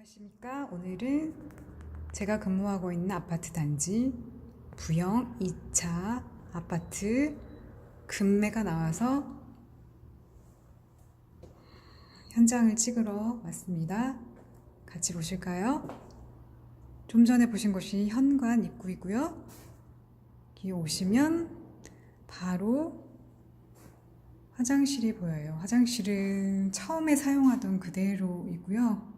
안녕하십니까. 오늘은 제가 근무하고 있는 아파트 단지 부영 2차 아파트 금매가 나와서 현장을 찍으러 왔습니다. 같이 보실까요? 좀 전에 보신 곳이 현관 입구이고요. 여기 오시면 바로 화장실이 보여요. 화장실은 처음에 사용하던 그대로이고요.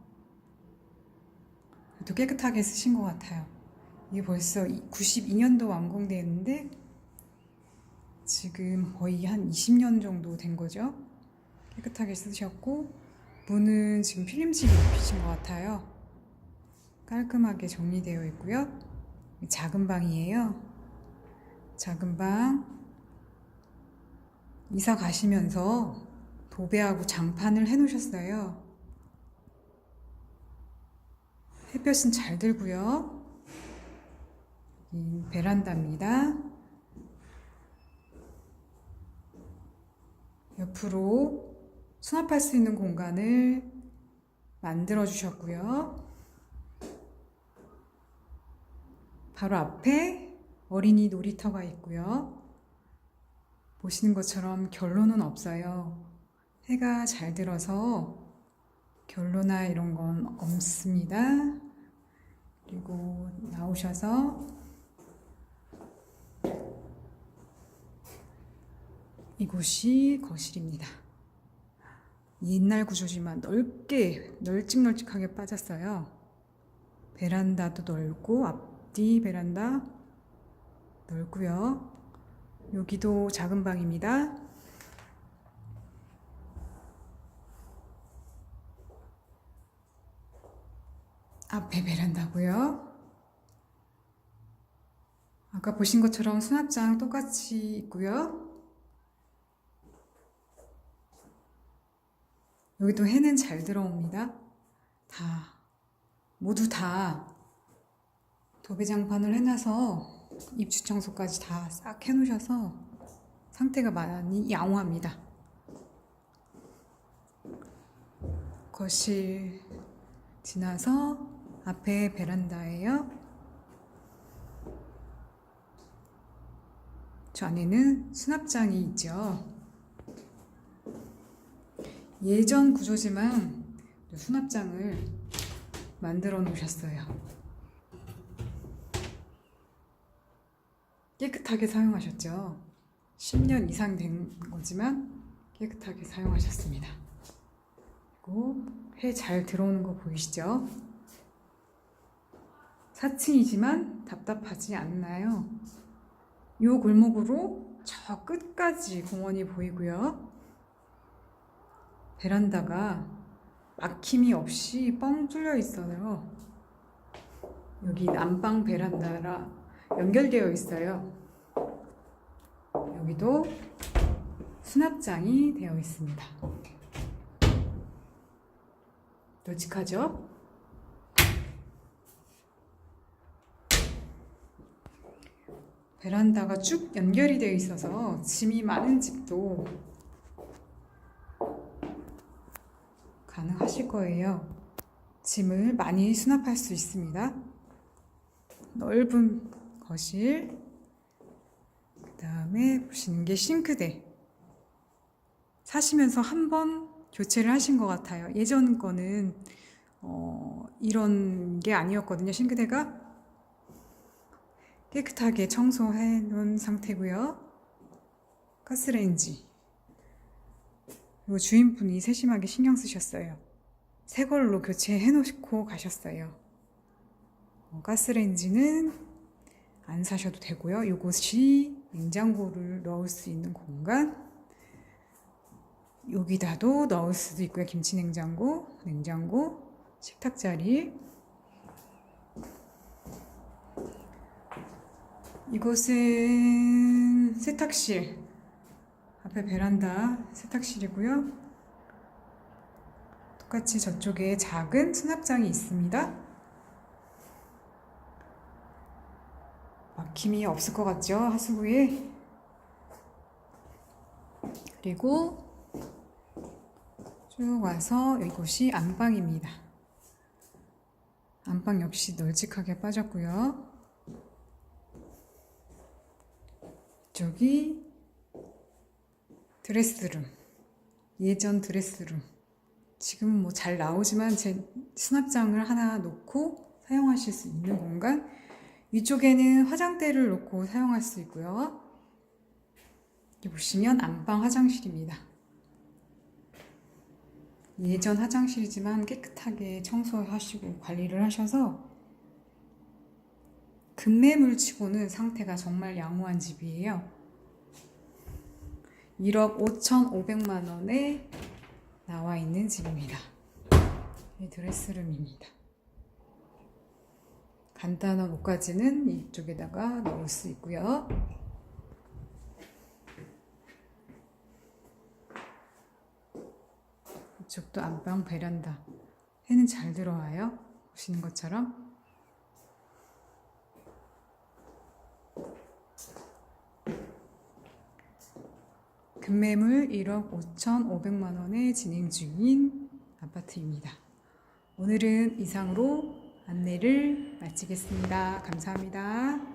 또 깨끗하게 쓰신 것 같아요. 이게 벌써 92년도 완공되었는데 지금 거의 한 20년 정도 된 거죠. 깨끗하게 쓰셨고 문은 지금 필름칠이 입히신 것 같아요. 깔끔하게 정리되어 있고요. 작은 방이에요. 작은 방 이사 가시면서 도배하고 장판을 해놓으셨어요. 햇볕은 잘 들고요. 이 베란다입니다. 옆으로 수납할 수 있는 공간을 만들어 주셨고요. 바로 앞에 어린이 놀이터가 있고요. 보시는 것처럼 결론은 없어요. 해가 잘 들어서 결로나 이런 건 없습니다. 그리고 나오셔서 이곳이 거실입니다. 옛날 구조지만 넓게 널찍널찍하게 빠졌어요. 베란다도 넓고 앞뒤 베란다 넓고요. 여기도 작은 방입니다. 앞에 베란다고요. 아까 보신 것처럼 수납장 똑같이 있고요. 여기도 해는 잘 들어옵니다. 다 모두 다 도배장판을 해놔서 입주 청소까지 다 싹 해놓으셔서 상태가 많이 양호합니다. 거실 지나서 앞에 베란다예요. 저 안에는 수납장이 있죠. 예전 구조지만 수납장을 만들어 놓으셨어요. 깨끗하게 사용하셨죠. 10년 이상 된 거지만 깨끗하게 사용하셨습니다. 그리고 해 잘 들어오는 거 보이시죠? 4층이지만 답답하지 않나요? 이 골목으로 저 끝까지 공원이 보이고요. 베란다가 막힘이 없이 뻥 뚫려 있어요. 여기 난방 베란다라 연결되어 있어요. 여기도 수납장이 되어 있습니다. 널찍하죠? 베란다가 쭉 연결이 되어 있어서 짐이 많은 집도 가능하실 거예요. 짐을 많이 수납할 수 있습니다. 넓은 거실, 그 다음에 보시는 게 싱크대. 사시면서 한 번 교체를 하신 것 같아요. 예전 거는 어, 이런 게 아니었거든요. 싱크대가 깨끗하게 청소해 놓은 상태고요. 가스레인지. 그리고 주인분이 세심하게 신경 쓰셨어요. 새 걸로 교체해 놓고 가셨어요. 어, 가스레인지는 안 사셔도 되고요. 이곳이 냉장고를 넣을 수 있는 공간. 여기다도 넣을 수도 있고요. 김치 냉장고, 냉장고, 식탁 자리. 이곳은 세탁실. 앞에 베란다 세탁실이고요. 똑같이 저쪽에 작은 수납장이 있습니다. 막힘이 없을 것 같죠? 하수구에. 그리고 쭉 와서 이곳이 안방입니다. 안방 역시 널찍하게 빠졌고요. 저기 드레스룸. 예전 드레스룸. 지금은 뭐 잘 나오지만 제 수납장을 하나 놓고 사용하실 수 있는 공간. 위쪽에는 화장대를 놓고 사용할 수 있고요. 여기 보시면 안방 화장실입니다. 예전 화장실이지만 깨끗하게 청소하시고 관리를 하셔서 금매물 치고는 상태가 정말 양호한 집이에요. 1억 5,500만 원에 나와 있는 집입니다. 이 드레스룸입니다. 간단한 옷가지는 이쪽에다가 넣을 수 있고요. 이쪽도 안방 베란다. 해는 잘 들어와요. 보시는 것처럼. 금매물 1억 5,500만 원에 진행 중인 아파트입니다. 오늘은 이상으로 안내를 마치겠습니다. 감사합니다.